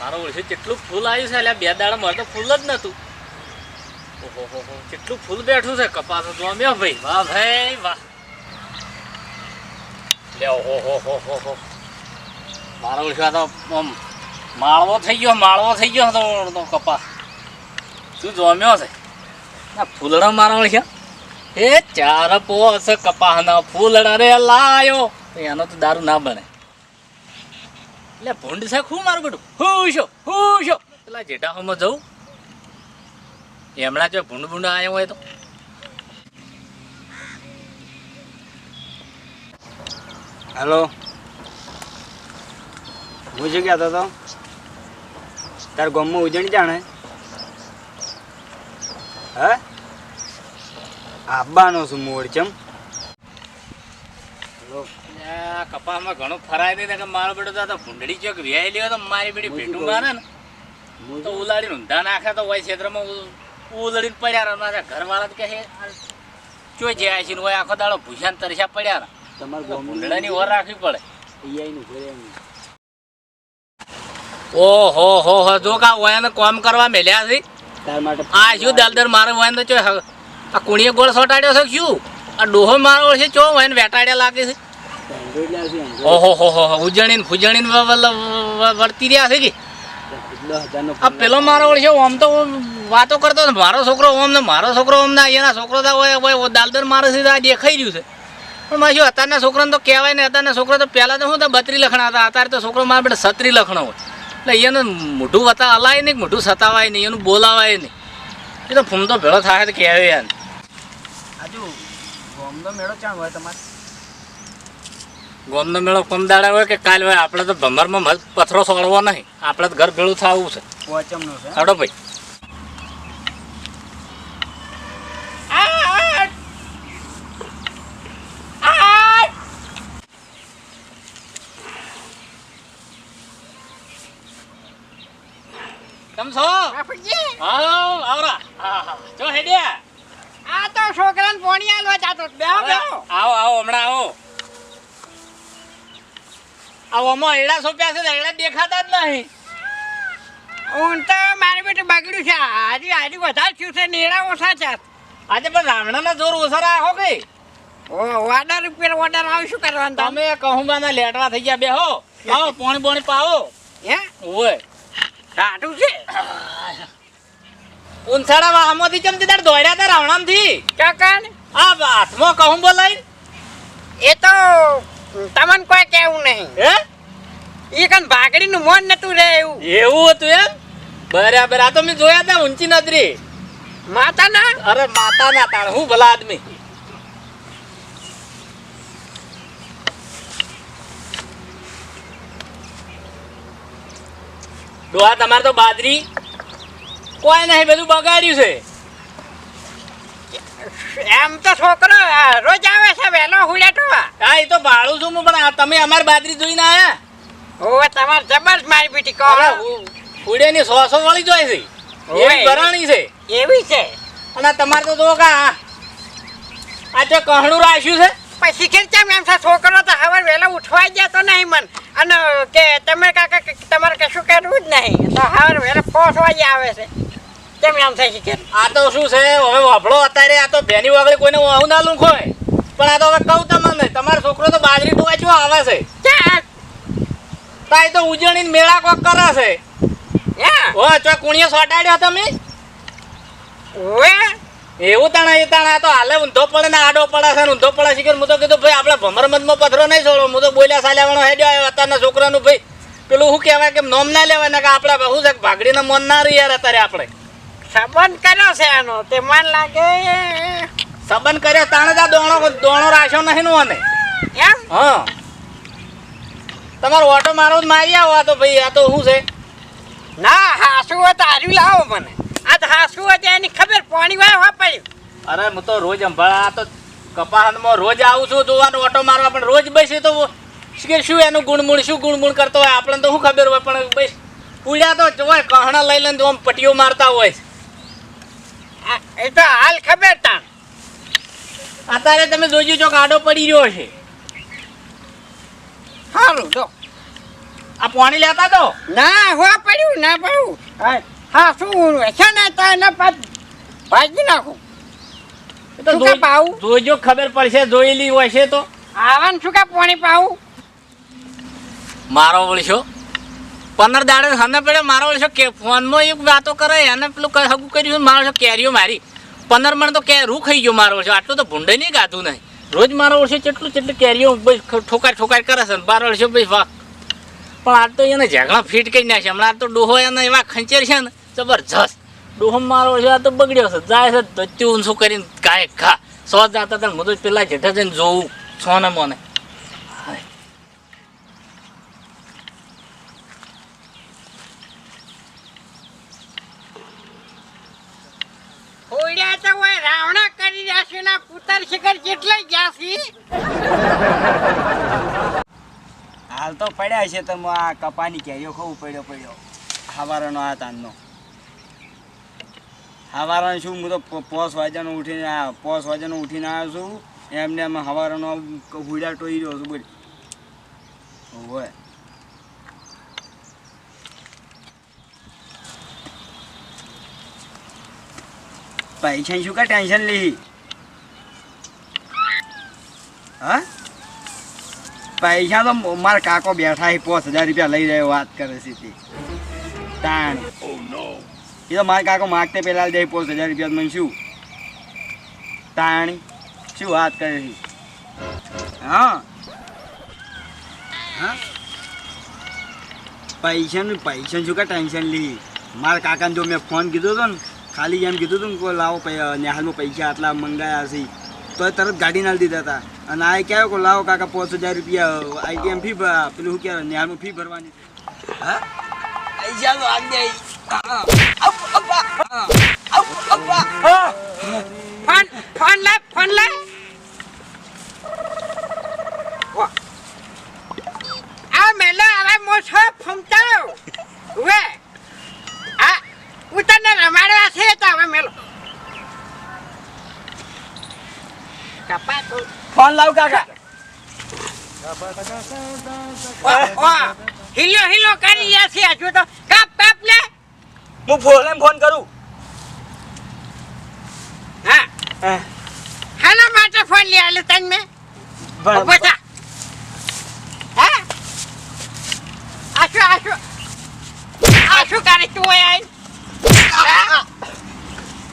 મારો ઓળખી કેટલું ફૂલ આવ્યું છે એટલે બે દાડા મારે તો ફૂલ જ નતું ઓહો, હો હો, કેટલું ફૂલ બેઠું છે, કપાસ જોમ્યો ભાઈ, વાહ ભાઈ, વાહ. લે, ઓહો, હો હો હો હો. મારો ઓળખ્યા તો આમ માળવો થઈ ગયો, માળવો થઈ ગયો તો તો કપાસ. શું જોમ્યો છે? ના ફૂલડા મારા ઓળખ્યા એ ચાર પોસ કપાસના ફૂલડા રે લાયો. એનો તો દારૂ ના બને. એટલે ભૂંડ છે ખૂબ મારું બેટું? હુશો હુશો પેલા જેટા હોમાં જવું એમણા જો ભૂંડ ભૂંડ આવ્યો હોય તો. હેલો. હું શું કહેતો હતો? તાર ગામમાં ઉજણી જાણે? હે? આબાનો શું મોડ ચમ? આ કપાસમાં ઘણો ફરાય દે કે મારો બેટો તો આ ચોક વ્યાય લ્યો તો મારી બેટી ભેટું મારે ને. તો ઉલાડીને ઊંધા નાખે તો હોય ક્ષેત્રમાં ઉ- પડ્યા રહે મારા ઘરવાળા તો કહે ચોઈ જાય છે હોય આખો દાડો ભૂસાને તરસ્યા પડ્યા રહે તમારા ભૂંડડાની ઓર રાખવી પડે. ઘરે હો હો જો કા ઓયાને કોમ કરવા મેલ્યા છે. આ શું દલદર મારે ઓયાને તો ચોય આ કુણીએ ગોળ સોટાડ્યો છે શું? આ ડોહો મારો છે, ચો એને વેટાડ્યા લાગે છે. ઓહો, હો હો ઉજણીને વ- વર્તી રહ્યા છે કે? આ પેલો મારો છે, ઓમ તો વાતો કરતો ને મારો છોકરો ઓમ ને, મારો છોકરો ઓમ ના એના છોકરો તો હોય દાલદર મારે છે, આ દેખાઈ રહ્યું છે. પણ મારે અત્યારના છોકરાને તો કહેવાય ને, અત્યારના છોકરા તો પહેલાં તો શું હતા, બત્રી લખણા હતા, અત્યારે તો છોકરો મારા બેટા સત્રી લખણો હોય. એટલે એને મોઢું વતા હલાય નહીં, મોઢું સતાવાય નહીં, એનું બોલાવાય નહીં. એ તો ફૂમ તો ભેળો થાય તો કહેવાય યાર આજુ ગામનો મેળો ચાણ હોય તમારે? ગોમનો મેળો કમ દાડા હોય કે કાલ હોય આપણે તો ભમરમાં મસ્ત પથરો સોળવો નહીં. આપણે તો ઘર ભેળું થવું છે. પોચમનો છે? હાડો ભાઈ. કેમ છો? આવરા. હા હા. જો હેડ્યા. છોકરાને પોણી આલવા જાતો. બેહો, બેહો. આવો આવો હમણાં આવો. આવોમાં એડા સોપ્યા છે એડા દેખાતા જ નહીં. હું તો મારે બેટું બગડ્યું છે. આજે આજે વધારે થયું છે નેડા ઓછા છે. આજે પણ રામણાના જોર ઓછા રાખો કે? ઓ ઓર્ડર રૂપિયા ઓર્ડર આવી શું કરવાનું તમે કહુંબાના લેટરા થઈ ગયા બેહો આવો પોણી પોણી પાવો. હે? ઓય કાઢું છે? ઉનસાડા વાહમાંથી ચમતી તાર દોડ્યા તા રાવણામથી? કાકાને આ હાથમાં કહું બોલાય. એ તો તમને કોઈ કેવું નહીં. હે? એ કન ભાગડીનું મોન નતું રે એવું. એવું હતું એમ? બરાબર આ તો મેં જોયા તા ઊંચી નજરી. માતાના? અરે માતા ના તાણ હું ભલા આદમી? ડોહા તમારે તો બાજરી કોઈ નહીં બધું બગાડ્યું છે. એમ તો છોકરો રોજ આવે છે વહેલો હુલેટો હા એ તો ભાડું છું હું પણ તમે અમારી બાદરી જોઈને આવ્યા ઓ તમારે જબરજસ્ત મારી બેટી કહો અરે ફૂડેની સો સો વાળી જોઈ છે. એવી ભરાણી છે. એવી છે. અને તમારે તો જો કા આ તો કહણું રાખ્યું છે. પછી કેમ કેમ એમ છે છોકરો તો હવે વહેલા ઉઠવા જતો નહીં મન. અને કે તમે કાકા તમારે કશું કરવું જ નહીં. તો હવે વહેલા ફોસ વાગે આવે છે. કેમ એમ થાય છે કે આ તો શું છે? હવે વાપડો અત્યારે આ તો ભેની વાગળી કોઈને વાહુ ના લૂંખો હોય. પણ આ તો હવે કહું તમને તમારો છોકરો તો બાજરી ડોવા જો આવે છે. તાય તો ઉજવણી મેળા કોક કરે છે. હે ચો કુણીએ સોટાડ્યો તમે? ઓએ એવું તાણા એ તાણા તો હાલે ઊંધો પડે ને આડો પડે છે ઊંધો પડે છે કે હું તો કીધું ભાઈ આપણે ભમરમંદમાં પથરો નહીં છોડો. હું તો બોલ્યા સાલ્યાવાળો હેડ્યો આવ્યો અત્યારના છોકરાનું ભાઈ પેલું શું કહેવાય કે નોમ ના લેવાય ને કે આપણે શું છે ભાગડીને મન ના રહી યાર અત્યારે આપણે. સંબંધ કર્યો છે આનો તે મન લાગે. સંબંધ કર્યો તાણે જ દોણો દોણો રાખ્યો નહીં નો અને એમ? હા. તમારો ઓટો મારો જ મારી આવો આ તો ભાઈ આ તો શું છે? ના હાસુ હોય તો હાર્યું લાવો મને. આ તો હાસુ હોય તો એની ખબર પાણી વાય વાપર્યું અરે હું તો રોજ અંભાળા આ તો કપાહનમાં રોજ આવું છું જોવાનો ઓટો મારવા પણ રોજ બેસી તો કે શું એનું ગુણમૂળ શું ગુણમૂળ કરતો હોય? આપણને તો શું ખબર હોય પણ બસ પૂજા તો જોવાય કહણા લઈ લઈને જો આમ પટીઓ મારતા હોય. છે. એ તો હાલ ખબર તા અત્યારે તમે જોજો જો ગાડો પડી રહ્યો છે. સારું તો આ પાણી લેતા તો ના હો પડ્યું ના પડ્યું. હા, શું છે ને તો એને પાછ ભાજી નાખું. તો શું પાવું? જોજો ખબર પડશે જોયેલી હોય છે તો. આવાનું શું કે પાણી પાવું? મારો વળશો. પંદર દાડે હને પડે મારો વળશો કે, ફોનમાં એક વાતો કરે એને પેલું હગું કર્યું મારો વળશો કેરીઓ મારી. પંદર મણ તો કે રૂ ખાઈ ગયો મારો વળશો આટલું તો ભૂંડે નહીં ગાધું નહીં. રોજ મારો વર્ષે કેટલું કેટલું કેરીઓ ઠોકાર ઠોકાર કરે છે મારો વળશો બસ વાહ. પણ આજ તો એને ઝઘડા ફીટ કરી નાખે હમણાં તો ડોહો એને એવા ખંચેર છે ને, જબરજસ્ત. ડોહો મારો વળશો આ તો બગડ્યો છે, જાય છે ધચ્યું ઊંચું કરીને કાંઈ ખા. સો જતા હતા હું તો પેલા જેઠા જઈને જોઉં છો ને મને હોડ્યા તો હોય રાવણા કરી રહ્યા છે ના પુતર શિખર જેટલા ગયા છે. હાલ તો પડ્યા છે તો આ કપાની કેરીઓ ખૂબ પડ્યો પડ્યો. હવારનો આ તાનનો હવારનો શું, હું તો પોસ વાજાનો ઉઠીને આ, પોસ વાજાનો ઉઠીને આવ્યો છું. એમને એમ હવારનો હુડા ટોઈ રહ્યો છું, બોલ. હોય પૈસા શું કા ટેન્શન લી હા? પૈસા તો મારા કાકો બેઠા પાંચ હજાર રૂપિયા લઈ રહ્યો વાત કરે તે. તાણ. એ તો મારા કાકો માગતે પેલા દે પાંચ હજાર રૂપિયા મને શું? તાણી. શું વાત કરે છે? હા. હા? પૈસાનું પૈસાનું શું કા ટેન્શન લી? મારા કાકાને જો મેં ફોન કીધો હતો ને, ખાલી એમ કીધું હતું ને લાવો નેહાલમાં પૈસા આટલા મંગાયા છે. તો તરત ગાડી ના દીધા હતા. અને આ કહેવાય કે લાવો કાકા પાંચ હજાર રૂપિયા? આઈટીએમ ફી પેલું શું કહેવાય? ન્યાનું ફી ભરવાની. છે. રમાડવા છે તો આજ દે હા. અપ, અપ્પા. હા. અપ, અપ્પા. હા. ફોન ફોન લે ફોન લે વાહ. આ મેલો હવે મોછો ફમતાવ વે આ ઉતરને રમાડવા છે તો હવે મેલો કપા તો ફોન લાવ કાકા. હિલો હિલો કરી રહ્યા છે હજુ તો કાપ કાપ લે. હું ફોન ફોન કરું. હા. હા. હાના માટે ફોન લે આલે તન મે. થા. હે? આશુ આશુ આશુ કરે તું ઓય આઈ.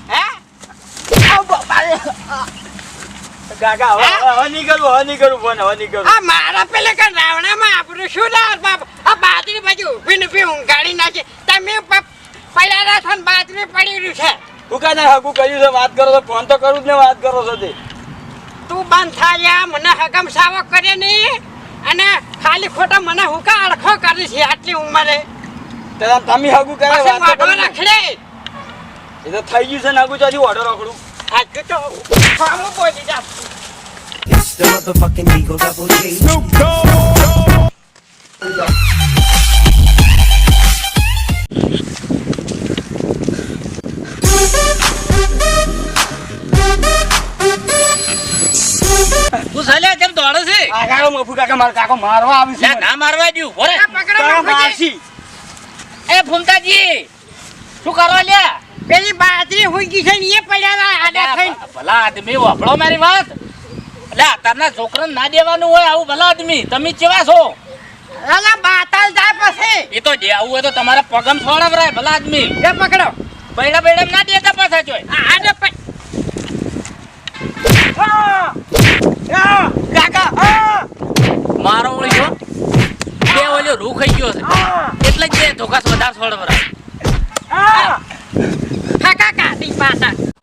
હે? કાકા હવે હવે નહીં કરું હવે નહીં કરું ફોન હવે નહીં કરું આ મારા પેલે કે રાવણામાં આપણું શું ના બાપ? આ બાજરી બાજુ ઊભી ને ઊભી ઊંઘાડી નાખી. તમે પડ્યા છો બાજરી પડી રહ્યું છે. તું કાને હગું કર્યું છે? વાત કરો છો? ફોન તો કરું જ ને વાત કરો છો તે. તું બંધ થાય મને હકમ સાવક કરે નહીં. અને ખાલી ખોટા મને હુકા અડખો કરી છે આટલી ઉંમરે. તમે હગું કરે વાત. રખડે. એ તો થઈ ગયું છે ને હગું ચાલી ઓર્ડર રખડું. હજુ તો ફામું બોલી જા It's the motherfucking Eagle Double G. તું સાલે કેમ દોડે છે? આ કાકો મફુ કાકા મારા કાકો મારવા આવી છે લે, ના મારવા દ્યું બોરે આ પકડો કાકા બાપુજી. મારશી એ ફૂમતાજી શું કરો લ્યા? પેલી બાજરી ગઈ છે ને એ પડ્યા આડા થઈને. ભલા આદમી વાપરો મારી વાત. એટલે તારના છોકરાને ના દેવાનું હોય આવું ભલા આદમી તમે કેવા છો? અલા બાતાલ જાય પછી. એ તો જે આવું હોય તો તમારા પગમ છોડાવરાય ભલા આદમી. એ પકડો. પૈડા પૈડા ના દેતા પાછા જોય. આડે કાકા! મારો ઓળ્યો બે ઓલ્યો રૂ ખાઈ ગયો છે. એટલે જ બે ધોકા વધારે છોડાવરાય สิบน่ะ